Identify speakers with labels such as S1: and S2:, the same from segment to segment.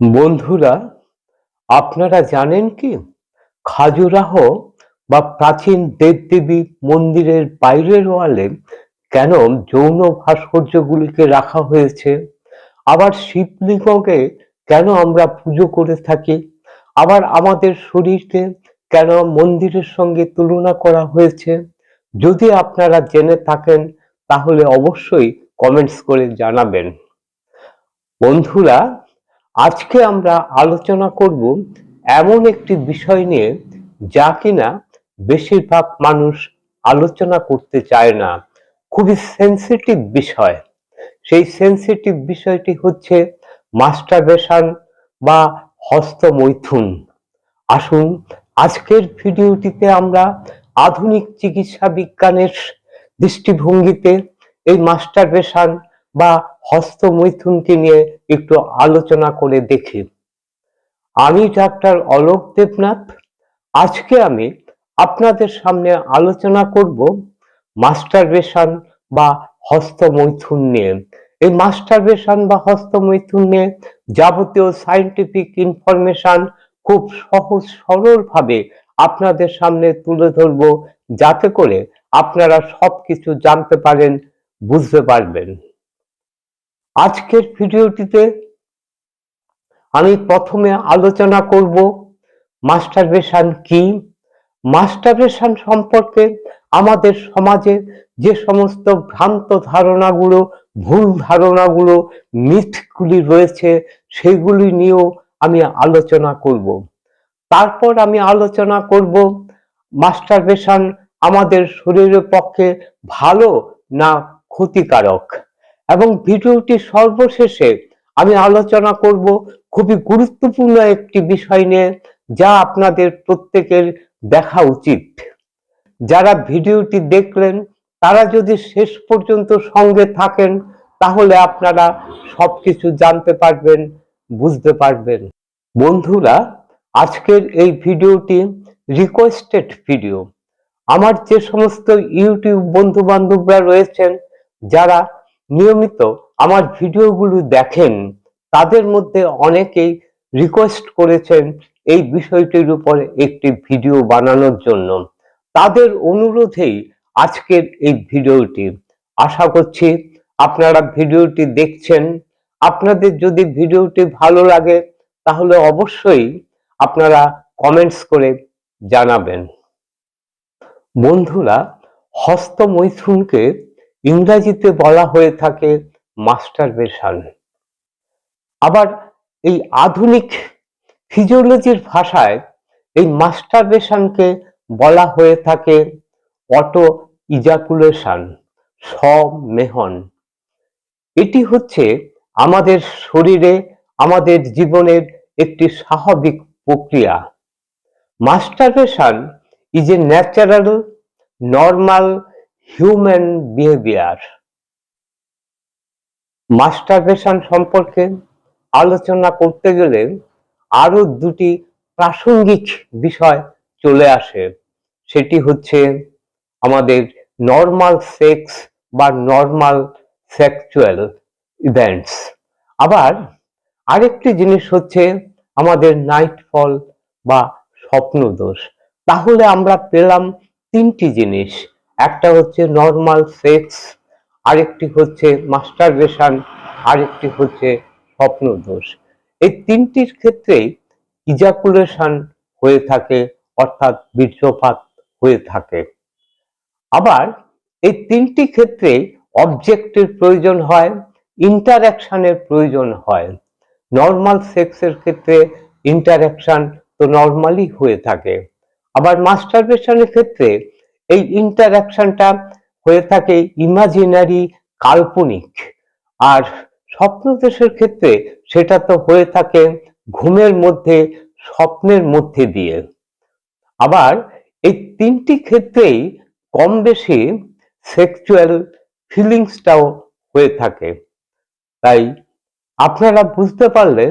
S1: বন্ধুরা, আপনারা জানেন কি? খাজুরাহ বা প্রাচীন দেবদেবী মন্দিরের বাইরের ওয়ালে কেন যৌন ভাস্কর্যগুলিকে রাখা হয়েছে? আবার শিবলিঙ্গকে কেন আমরা পুজো করে থাকি? আবার আমাদের শরীরকে কেন মন্দিরের সঙ্গে তুলনা করা হয়েছে? যদি আপনারা জেনে থাকেন, তাহলে অবশ্যই কমেন্টস করে জানাবেন। বন্ধুরা আজকে আমরা আলোচনা করব এমন একটি বিষয় নিয়ে যা কিনা বেশিরভাগ মানুষ আলোচনা করতে চায় না। খুবই সেন্সিটিভ বিষয়। সেই সেন্সিটিভ বিষয়টি হচ্ছে মাস্টারবেশন বা হস্তমৈথুন। আসুন, আজকের ভিডিওটিতে আমরা আধুনিক চিকিৎসা বিজ্ঞানের দৃষ্টিভঙ্গিতে এই মাস্টারবেশন বা হস্তমৈথুনকে নিয়ে একটু আলোচনা করে দেখি। আমি ডাক্তার অলোক দেবনাথ। আজকে আমি আপনাদের সামনে আলোচনা করব মাস্টারবেশন বা হস্তমৈথুন নিয়ে। এই মাস্টারবেশন বা হস্তমৈথুন নিয়ে যাবতীয় সায়েন্টিফিক ইনফরমেশন খুব সহজ সরল ভাবে আপনাদের সামনে তুলে ধরব, যাতে করে আপনারা সবকিছু জানতে পারেন, বুঝতে পারবেন। আজকের ভিডিওটিতে আমি প্রথমে আলোচনা করব মাস্টারবেশন কি? মাস্টারবেশন সম্পর্কে আমাদের সমাজে যে সমস্ত ভ্রান্ত ধারণাগুলো, ভুল ধারণাগুলো মিথগুলি রয়েছে, সেগুলি নিয়েও আমি আলোচনা করব। তারপর আমি আলোচনা করব মাস্টারবেশন আমাদের শরীরের পক্ষে ভালো না ক্ষতিকারক। এবং ভিডিওটি সর্বশেষে আমি আলোচনা করব খুবই গুরুত্বপূর্ণ একটি বিষয় নিয়ে, যা আপনাদের প্রত্যেকের দেখা উচিত। যারা ভিডিওটি দেখলেন, তারা যদি শেষ পর্যন্ত সঙ্গে থাকেন, তাহলে আপনারা সবকিছু জানতে পারবেন, বুঝতে পারবেন। বন্ধুরা, আজকের এই ভিডিওটি রিকোয়েস্টেড ভিডিও আমার যে সমস্ত ইউটিউব বন্ধু বান্ধবরা রয়েছেন, যারা নিয়মিত আমার ভিডিওগুলো দেখেন, তাদের মধ্যে অনেকেই রিকোয়েস্ট করেছেন এই বিষয়টির উপরে একটি ভিডিও বানানোর জন্য। তাদের অনুরোধেই আজকের এই ভিডিওটি। আশা করছি আপনারা ভিডিওটি দেখছেন। আপনাদের যদি ভিডিওটি ভালো লাগে, তাহলে অবশ্যই আপনারা কমেন্টস করে জানাবেন। বন্ধুরা হস্তমৈথুনকে ইংরাজিতে বলা হয়ে থাকে মাস্টারবেশন আবার এই আধুনিক ফিজিওলজির ভাষায় এই মাস্টারবেশনকে বলা হয়ে থাকে অটো ইজাকুলেশন, স্বমেহন। এটি হচ্ছে আমাদের শরীরে, আমাদের জীবনের একটি স্বাভাবিক প্রক্রিয়া। Masturbation is a natural normal human behaviour masturbation সম্পর্কে আলোচনা করতে গেলে আরও দুটি প্রাসঙ্গিক বিষয় চলে আসে। সেটি হচ্ছে আমাদের নর্মাল সেক্স বা নর্মাল সেক্সুয়াল ইভেন্টস আবার আরেকটি জিনিস হচ্ছে আমাদের নাইটফল বা স্বপ্নদোষ। তাহলে আমরা পেলাম তিনটি জিনিস। একটা হচ্ছে নর্মাল সেক্স আরেকটি হচ্ছে মাস্টারবেশন আরেকটি হচ্ছে স্বপ্নদোষ। এই তিনটির ক্ষেত্রেই ইজাকুলেশন হয়ে থাকে, অর্থাৎ বীর্যপাত হয়ে থাকে। আবার এই তিনটি ক্ষেত্রে অবজেক্টের প্রয়োজন হয় ইন্টারাকশনের প্রয়োজন হয়। নর্মাল সেক্সের ক্ষেত্রে ইন্টারাকশন তো নর্মালি হয়ে থাকে। আবার মাস্টারবেশনের ক্ষেত্রে এই ইন্টারাকশনটা হয়ে থাকে ইমাজিনারি কাল্পনিক। আর স্বপ্নদেশের ক্ষেত্রে সেটা তো হয়ে থাকে ঘুমের মধ্যে, স্বপ্নের মধ্যে দিয়ে। আবার এই তিনটি ক্ষেত্রেই কম বেশি সেক্সুয়াল ফিলিংসটাও হয়ে থাকে। তাই আপনারা বুঝতে পারলেন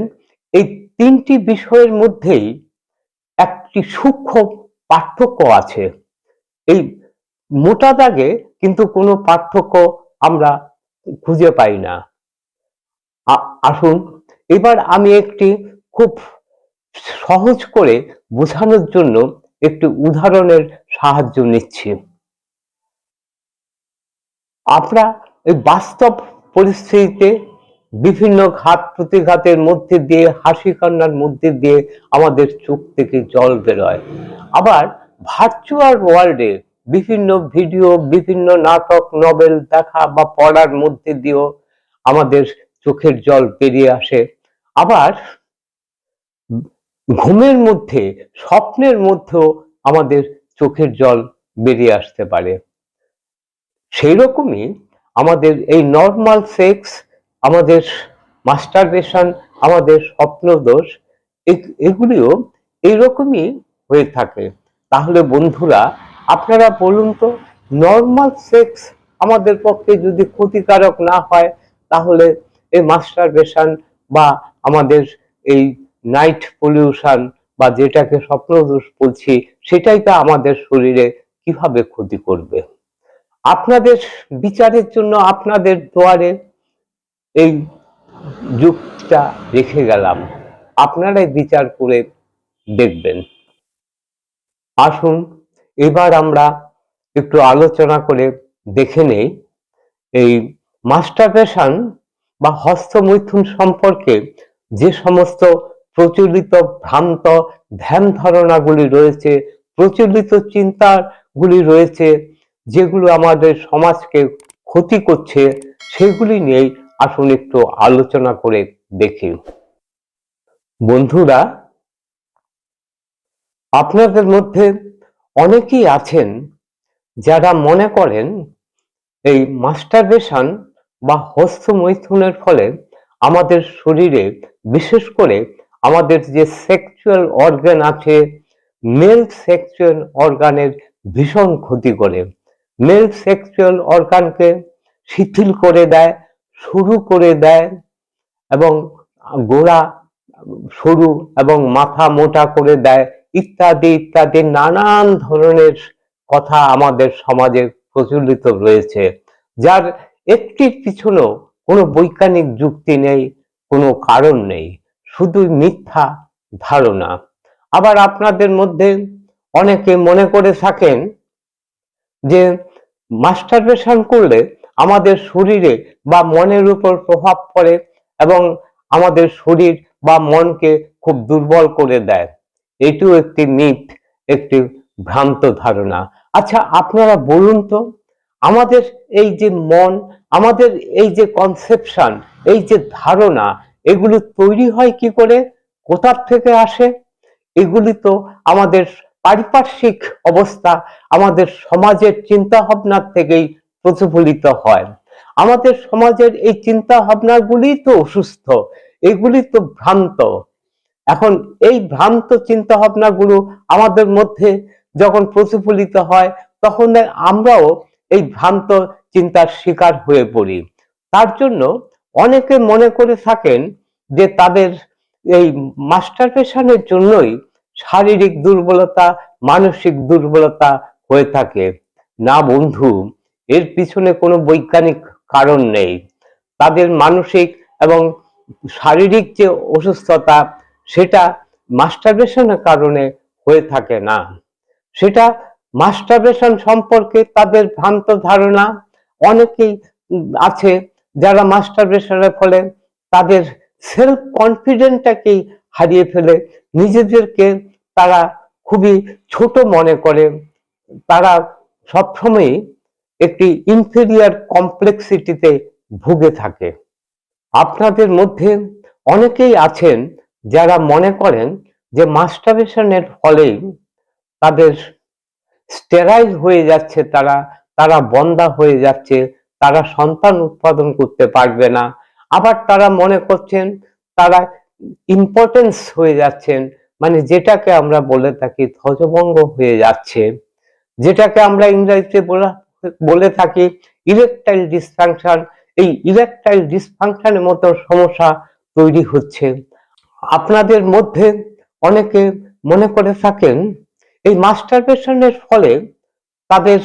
S1: এই তিনটি বিষয়ের মধ্যেই একটি সূক্ষ্ম পার্থক্য আছে। এই মোটা দাগে কিন্তু কোনো পার্থক্য আমরা খুঁজে পাই না। আসুন, এবার আমি একটি খুব সহজ করে বোঝানোর জন্য একটি উদাহরণের সাহায্য নিচ্ছি। আমরা এই বাস্তব পরিস্থিতিতে বিভিন্ন ঘাত প্রতিঘাতের মধ্যে দিয়ে হাসি কান্নার মধ্যে দিয়ে আমাদের চোখ থেকে জল বেরোয়। আবার ভার্চুয়াল ওয়ার্ল্ডে বিভিন্ন ভিডিও, বিভিন্ন নাটক, নভেল দেখা বা পড়ার মধ্যে দিয়েও আমাদের চোখের জল বেরিয়ে আসে। আবার ঘুমের মধ্যে, স্বপ্নের মধ্যেও আমাদের চোখের জল বেরিয়ে আসতে পারে। সেই রকমই আমাদের এই নর্মাল সেক্স আমাদের মাস্টারবেশন আমাদের স্বপ্নদোষ এগুলিও এইরকমই হয়ে থাকে। তাহলে বন্ধুরা, আপনারা বলুন তো নর্মাল সেক্স আমাদের পক্ষে যদি ক্ষতিকারক না হয়, তাহলে এই মাস্টারবেশন বা আমাদের এই নাইট পলিউশন বা যেটাকে স্বপ্নদোষ বলছি, সেটাই তা আমাদের শরীরে কীভাবে ক্ষতি করবে? আপনাদের বিচারের জন্য আপনাদের দুয়ারে এই যুগটা রেখে গেলাম। আপনারাই বিচার করে দেখবেন। আসুন, এবার আমরা একটু আলোচনা করে দেখে নেই এই মাস্টারবেশন বা হস্তমৈথুন সম্পর্কে যে সমস্ত প্রচলিত ভ্রান্ত ধ্যান ধারণাগুলি রয়েছে, প্রচলিত চিন্তাগুলি রয়েছে, যেগুলো আমাদের সমাজকে ক্ষতি করছে, সেগুলি নিয়েই আসুন একটু আলোচনা করে দেখি। বন্ধুরা আপনাদের মধ্যে অনেকেই আছেন যারা মনে করেন এই মাস্টারবেশন বা হস্তমৈথুনের ফলে আমাদের শরীরে, বিশেষ করে আমাদের যে সেক্সুয়াল অর্গান আছে মেল সেক্সুয়াল অর্গানের ভীষণ ক্ষতি করে। মেল সেক্সুয়াল অর্গানকে শিথিল করে দেয়, শুরু করে দেয় এবং গোড়া, সরু এবং মাথা মোটা করে দেয় ইত্যাদি ইত্যাদি নানান ধরনের কথা আমাদের সমাজে প্রচলিত রয়েছে, যার একটির পিছনেও কোনো বৈজ্ঞানিক যুক্তি নেই, কোনো কারণ নেই শুধু মিথ্যা ধারণা। আবার আপনাদের মধ্যে অনেকে মনে করে থাকেন যে মাস্টারবেশন করলে আমাদের শরীরে বা মনের উপর প্রভাব পড়ে এবং আমাদের শরীর বা মনকে খুব দুর্বল করে দেয়। এটিও একটি মিথ একটি ভ্রান্ত ধারণা। আচ্ছা আপনারা বলুন তো, আমাদের এই যে মন, আমাদের এই যে কনসেপশন এই যে ধারণা, এগুলো তৈরি হয় কি করে? কোথার থেকে আসে? এগুলি তো আমাদের পারিপার্শ্বিক অবস্থা, আমাদের সমাজের চিন্তা ভাবনার থেকেই প্রতিফলিত হয়। আমাদের সমাজের এই চিন্তা ভাবনাগুলি তো অসুস্থ, এগুলি তো ভ্রান্ত। এখন এই ভ্রান্ত চিন্তা ভাবনাগুলো আমাদের মধ্যে যখন প্রতিফলিত হয়, তখন আমরাও এই ভ্রান্ত চিন্তার শিকার হয়ে পড়ি। তার জন্য অনেকে মনে করে থাকেন যে তাদের এই মাস্টারবেশনের জন্যই শারীরিক দুর্বলতা, মানসিক দুর্বলতা হয়ে থাকে। না বন্ধু, এর পিছনে কোনো বৈজ্ঞানিক কারণ নেই। তাদের মানসিক এবং শারীরিক যে অসুস্থতা সেটা মাস্টারবেশনের কারণে হয়ে থাকে না। সেটা মাস্টারবেশন সম্পর্কে তাদের ভ্রান্ত ধারণা। অনেকেই আছে যারা মাস্টারবেশনের ফলে তাদের সেলফ কনফিডেন্টটাকেই হারিয়ে ফেলে। নিজেদেরকে তারা খুবই ছোট মনে করে। তারা সবসময়ই একটি ইনফেরিয়ার কমপ্লেক্সিটিতে ভুগে থাকে। আপনাদের মধ্যে অনেকেই আছেন যারা মনে করেন যে মাস্টারবেশনের ফলেই তাদের স্টেরাইল হয়ে যাচ্ছে তারা তারা বন্ধা হয়ে যাচ্ছে, তারা সন্তান উৎপাদন করতে পারবে না। আবার তারা মনে করছেন তারা ইম্পর্টেন্স হয়ে যাচ্ছেন মানে যেটাকে আমরা বলে থাকি ধ্বজভঙ্গ হয়ে যাচ্ছে। যেটাকে আমরা ইংরেজিতে বলা, বলে থাকি ইলেকট্রাইল ডিসফাংশন এই ইলেকট্রাইল ডিসফাংশনের মতো সমস্যা তৈরি হচ্ছে। আপনাদের মধ্যে অনেকে মনে করে থাকেন, এই মাস্টারবেশনের ফলে তাদের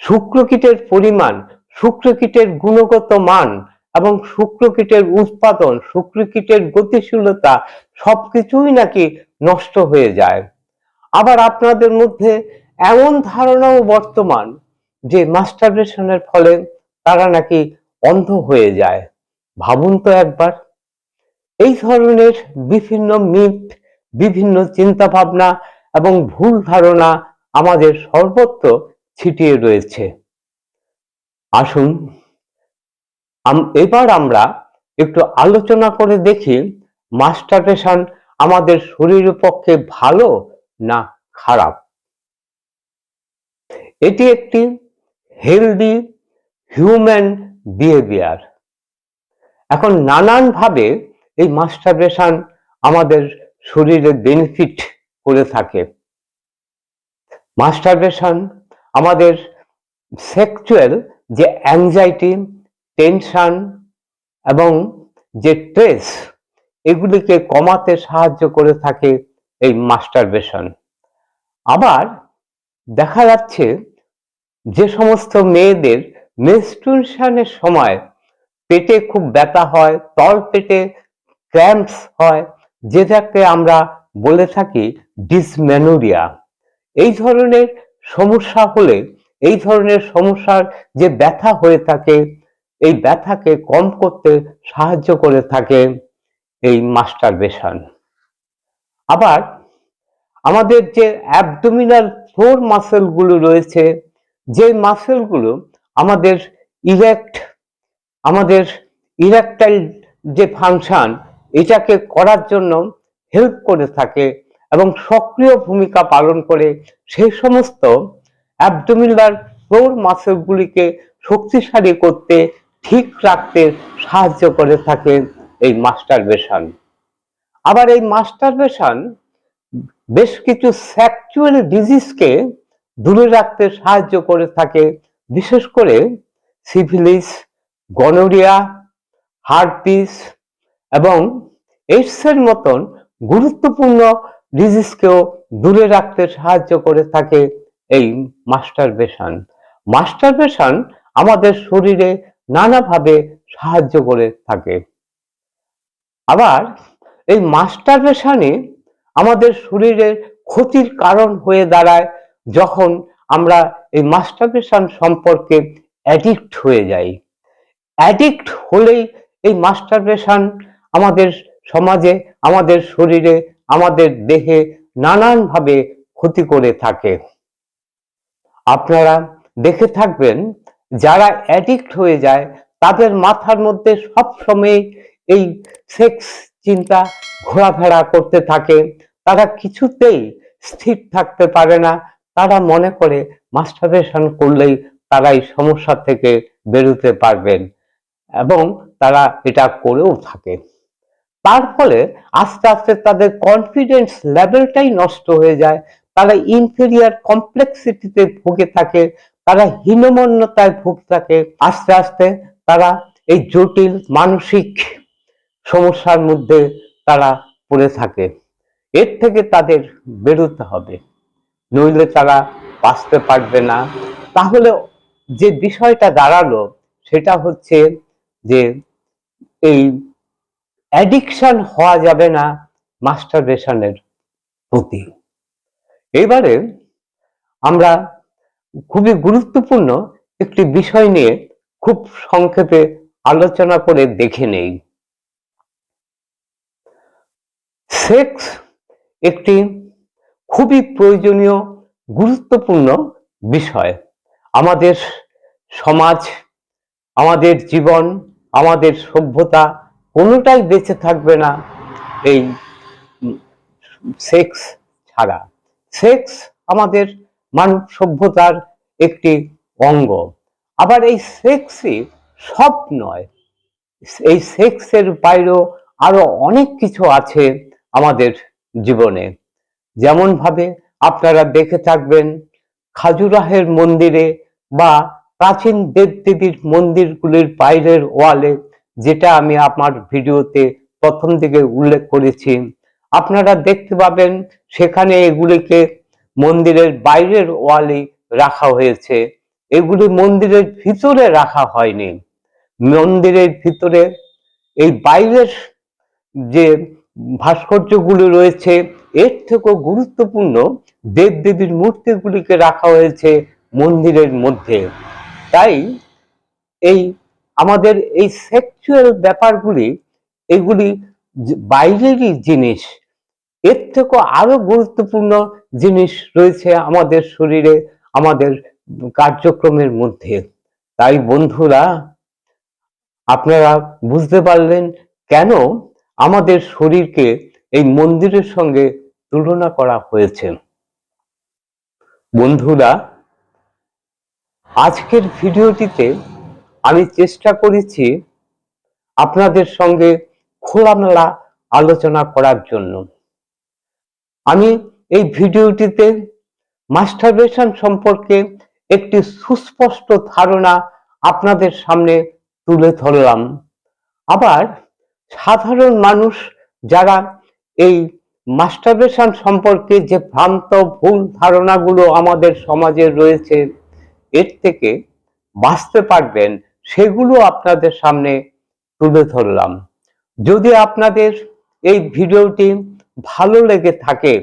S1: শুক্রকীটের পরিমাণ শুক্রকীটের গুণগত মান এবং শুক্রকীটের উৎপাদন শুক্রকীটের গতিশীলতা সবকিছুই নাকি নষ্ট হয়ে যায়। আবার আপনাদের মধ্যে এমন ধারণাও বর্তমান যে মাস্টারবেশনের ফলে তারা নাকি অন্ধ হয়ে যায়। ভাবুন তো একবার। এই ধরনের বিভিন্ন মিথ, বিভিন্ন চিন্তা ভাবনা এবং ভুল ধারণা আমাদের সর্বত্র ছিটিয়ে রয়েছে। আসুন এবার আমরা একটু আলোচনা করে দেখি মাস্টারবেশন আমাদের শরীরের পক্ষে ভালো না খারাপ? এটি একটি হেলদি হিউম্যান বিহেভিয়ার। এখন নানানভাবে এই মাস্টারবেশন আমাদের শরীরে বেনিফিট করে থাকে। মাস্টারবেশন আমাদের সেক্সুয়াল যে অ্যাংজাইটি টেনশন এবং যে স্ট্রেস এগুলিকে কমাতে সাহায্য করে থাকে এই মাস্টারবেশন আবার দেখা যাচ্ছে যে সমস্ত মেয়েদের মেনস্ট্রুয়েশনের সময় পেটে খুব ব্যথা হয় তল পেটে ক্র্যাম্পস হয়, যেটাকে আমরা বলে থাকি ডিসমেনোরিয়া এই ধরনের সমস্যা হলে, এই ধরনের সমস্যার যে ব্যথা হয়ে থাকে, এই ব্যথাকে কম করতে সাহায্য করে থাকে এই মাস্টারবেশন। আবার আমাদের যে অ্যাবডোমিনাল ফ্লোর মাসেলগুলো রয়েছে, যে মাসেলগুলো আমাদের ইরেক্ট, আমাদের ইরেকটাইল যে ফাংশন এটাকে করার জন্য হেল্প করে থাকে এবং সক্রিয় ভূমিকা পালন করে সেই সমস্ত অ্যাবডোমিনাল ফ্লোর মাসেলগুলিকে শক্তিশালী করতে ঠিক রাখতে সাহায্য করে থাকে এই মাস্টারবেশন আবার এই মাস্টারবেশন বেশ কিছু সেক্সুয়াল ডিজিজকে দূরে রাখতে সাহায্য করে থাকে, বিশেষ করে সিভিলিস গনোরিয়া হার্পিস এবং এইডসের মতন গুরুত্বপূর্ণ ডিজিজকেও দূরে রাখতে সাহায্য করে থাকে এই মাস্টারবেশন মাস্টারবেশন আমাদের শরীরে নানাভাবে সাহায্য করে থাকে। আবার এই মাস্টারবেশনে আমাদের শরীরের ক্ষতির কারণ হয়ে দাঁড়ায় যখন আমরা এই মাস্টারবেশন সম্পর্কে অ্যাডিক্ট হয়ে যাই। অ্যাডিক্ট হলেই এই মাস্টারবেশন আমাদের সমাজে, আমাদের শরীরে, আমাদের দেহে নানানভাবে ক্ষতি করে থাকে। আপনারা দেখে থাকবেন, যারা অ্যাডিক্ট হয়ে যায়, তাদের মাথার মধ্যে সব সময় এই সেক্স চিন্তা ঘোরাফেরা করতে থাকে। তারা কিছুতেই স্থির থাকতে পারে না। তারা মনে করে মাস্টারবেশন করলেই তারা এই সমস্যা থেকে বেরোতে পারবেন এবং তারা এটা করেও থাকে। তার ফলে আস্তে আস্তে তাদের কনফিডেন্স লেভেলটাই নষ্ট হয়ে যায়। তারা ইনফেরিয়ার কমপ্লেক্সিটিতে ভুগে থাকে, তারা হীনমন্যতায় ভুগে থাকে। আস্তে আস্তে তারা এই জটিল মানসিক সমস্যার মধ্যে তারা পড়ে থাকে। এর থেকে তাদের বেরোতে হবে। নইলে তারা বাঁচতে পারবে না। তাহলে যে বিষয়টা দাঁড়াল, সেটা হচ্ছে যে এই অ্যাডিকশন হওয়া যাবে না মাস্টারবেশনের প্রতি। এবারে আমরা খুবই গুরুত্বপূর্ণ একটি বিষয় নিয়ে খুব সংক্ষেপে আলোচনা করে দেখে নেই। সেক্স একটি খুবই প্রয়োজনীয়, গুরুত্বপূর্ণ বিষয়। আমাদের সমাজ, আমাদের জীবন, আমাদের সভ্যতা কোনোটাই বেঁচে থাকবে না এই সেক্স ছাড়া। সেক্স আমাদের মানব সভ্যতার একটি অঙ্গ। আবার এই সেক্সই সব নয়, এই সেক্সের বাইরেও আরও অনেক কিছু আছে আমাদের জীবনে। যেমন ভাবে আপনারা দেখে থাকবেন, খাজুরাহের মন্দিরে বা প্রাচীন দেবদেবীর মন্দিরগুলির বাইরের ওয়ালে যেটা আমি আমার ভিডিওতে প্রথম দিকে উল্লেখ করেছি। আপনারা দেখতে পাবেন সেখানে এগুলিকে মন্দিরের বাইরের ওয়ালে রাখা হয়েছে। এগুলি মন্দিরের ভিতরে রাখা হয়নি। মন্দিরের ভিতরে এই বাইরের যে ভাস্কর্যগুলো রয়েছে, এর থেকেও গুরুত্বপূর্ণ দেবদেবীর মূর্তিগুলিকে রাখা হয়েছে মন্দিরের মধ্যে। তাই এই আমাদের এই সেক্সুয়াল ব্যাপারগুলি, এগুলি বাইরেরই জিনিস, এর থেকেও আরও গুরুত্বপূর্ণ জিনিস রয়েছে আমাদের শরীরে, আমাদের কার্যক্রমের মধ্যে। তাই বন্ধুরা, আপনারা বুঝতে পারলেন কেন আমাদের শরীরকে এই মন্দিরের সঙ্গে তুলনা করা হয়েছে। বন্ধুরা, আজকের ভিডিওটিতে আমি চেষ্টা করেছি আপনাদের সঙ্গে খোলামেলা আলোচনা করার জন্য। আমি এই ভিডিওটিতে মাস্টারবেশন সম্পর্কে একটি সুস্পষ্ট ধারণা আপনাদের সামনে তুলে ধরলাম। আবার সাধারণ মানুষ যারা এই মাস্টারবেশন সম্পর্কে যে ভ্রান্ত ভুল ধারণাগুলো আমাদের সমাজে রয়েছে, এর থেকে বাঁচতে পারবেন সেগুলো আপনাদের সামনে তুলে ধরলাম। যদি আপনাদের এই ভিডিওটি ভালো লেগে থাকে,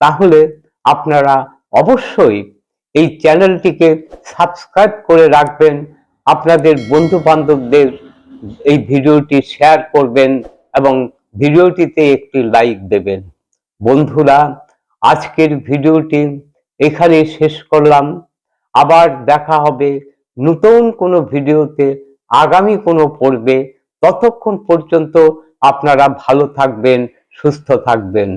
S1: তাহলে আপনারা অবশ্যই এই চ্যানেলটিকে সাবস্ক্রাইব করে রাখবেন, আপনাদের বন্ধু বান্ধবদের এই ভিডিওটি শেয়ার করবেন এবং ভিডিওটিতে একটি লাইক দেবেন। বন্ধুরা, আজকের ভিডিওটি এখানে শেষ করলাম। আবার দেখা হবে নতুন কোনো ভিডিওতে আগামী কোনো পর্বে ততক্ষণ পর্যন্ত আপনারা ভালো থাকবেন সুস্থ থাকবেন।